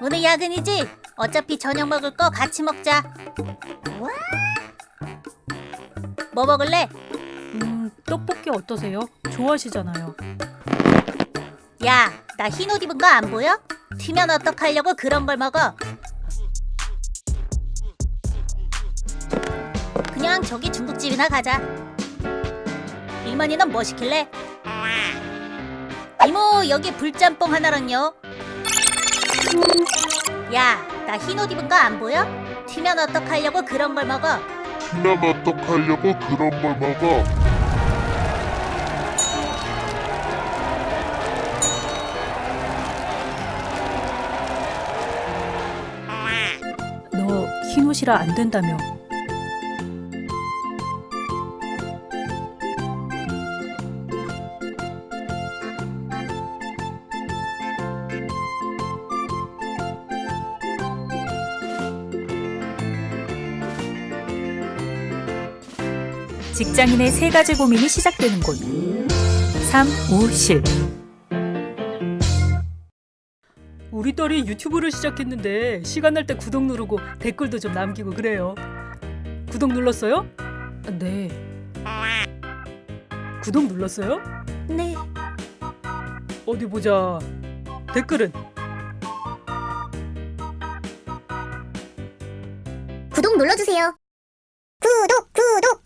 오늘 야근이지? 어차피 저녁 먹을 거 같이 먹자. 뭐 먹을래? 음, 떡볶이 어떠세요? 좋아하시잖아요. 야, 나 흰 옷 입은 거 안 보여? 튀면 어떡하려고 그런 걸 먹어? 그냥 저기 중국집이나 가자. 이만희는 뭐 시킬래? 이모, 여기 불짬뽕 하나랑요. 야, 나 흰 옷 입은 거 안 보여? 튀면 어떡하려고 그런 걸 먹어? 튀면 어떡하려고 그런 걸 먹어? 너 흰옷이라 안 된다며. 직장인의 세 가지 고민이 시작되는 곳. 사무실. 우리 딸이 유튜브를 시작했는데 시간 날 때 구독 누르고 댓글도 좀 남기고 그래요. 구독 눌렀어요? 네. 구독 눌렀어요? 네. 어디 보자. 댓글은 구독 눌러주세요. 구독, 구독.